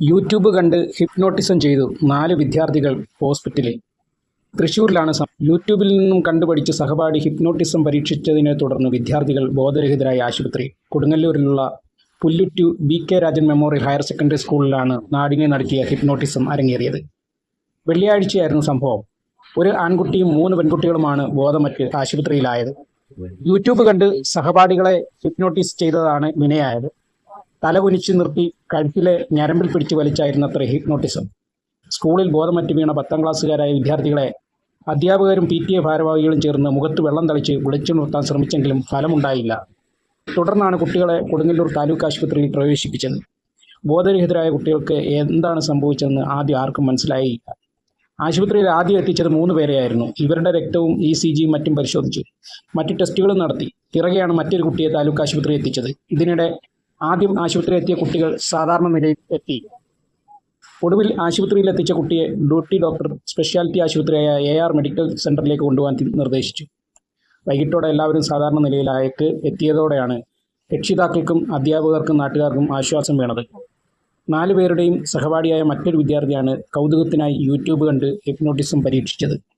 YouTube കണ്ട് hypnotism ചെയ്തു നാല് വിദ്യാർത്ഥികൾ ഹോസ്പിറ്റലിൽ. തൃശൂരിലാണ് യൂട്യൂബിൽ നിന്നും കണ്ടുപഠിച്ച് സഹപാഠി ഹിപ്നോട്ടിസം പരീക്ഷിച്ചതിനെ തുടർന്ന് വിദ്യാർത്ഥികൾ ബോധരഹിതരായ ആശുപത്രി കൊടുങ്ങല്ലൂരിലുള്ള Pullut B K Rajan memorial higher secondary സ്കൂളിലാണ് നാടിനെ നടത്തിയ ഹിപ്നോട്ടിസം അരങ്ങേറിയത്. വെള്ളിയാഴ്ചയായിരുന്നു സംഭവം. ഒരു ആൺകുട്ടിയും മൂന്ന് പെൺകുട്ടികളുമാണ് ബോധമറ്റ് ആശുപത്രിയിലായത്. യൂട്യൂബ് കണ്ട് സഹപാഠികളെ ഹിപ്നോട്ടിസ് ചെയ്തതാണ് വിനയായത്. തല കുനിച്ചു നിർത്തി കഴുത്തിലെ ഞരമ്പിൽ പിടിച്ചു വലിച്ചായിരുന്നത്ര ഹിപ്നോട്ടിസം. സ്കൂളിൽ ബോധമറ്റ് വീണ പത്താം ക്ലാസ്സുകാരായ വിദ്യാർത്ഥികളെ അധ്യാപകരും പി ടി എ ഭാരവാഹികളും ചേർന്ന് മുഖത്ത് വെള്ളം തളിച്ച് വിളിച്ചു നിർത്താൻ ശ്രമിച്ചെങ്കിലും ഫലമുണ്ടായില്ല. തുടർന്നാണ് കുട്ടികളെ കൊടുങ്ങല്ലൂർ താലൂക്ക് ആശുപത്രിയിൽ പ്രവേശിപ്പിച്ചത്. ബോധരഹിതരായ കുട്ടികൾക്ക് എന്താണ് സംഭവിച്ചതെന്ന് ആദ്യം ആർക്കും മനസ്സിലായില്ല. ആശുപത്രിയിൽ ആദ്യം എത്തിച്ചത് മൂന്ന് പേരെയായിരുന്നു. ഇവരുടെ രക്തവും ഇ സി ജിയും മറ്റും പരിശോധിച്ചു. മറ്റ് ടെസ്റ്റുകളും നടത്തി. പിറകെയാണ് മറ്റൊരു കുട്ടിയെ താലൂക്ക് ആശുപത്രി എത്തിച്ചത്. ഇതിനിടെ ആദ്യം ആശുപത്രി എത്തിയ കുട്ടികൾ സാധാരണ നിലയിൽ എത്തി. ഒടുവിൽ ആശുപത്രിയിൽ എത്തിച്ച കുട്ടിയെ ഡ്യൂട്ടി ഡോക്ടർ സ്പെഷ്യാലിറ്റി ആശുപത്രിയായ എ ആർ മെഡിക്കൽ സെന്ററിലേക്ക് കൊണ്ടുപോകാൻ നിർദ്ദേശിച്ചു. വൈകിട്ടോടെ എല്ലാവരും സാധാരണ നിലയിലേക്ക് എത്തിയതോടെയാണ് രക്ഷിതാക്കൾക്കും അധ്യാപകർക്കും നാട്ടുകാർക്കും ആശ്വാസം വേണത്. നാലു പേരുടെയും സഹപാഠിയായ മറ്റൊരു വിദ്യാർത്ഥിയാണ് കൗതുകത്തിനായി യൂട്യൂബ് കണ്ട് ഹിപ്നോട്ടിസം പരീക്ഷിച്ചത്.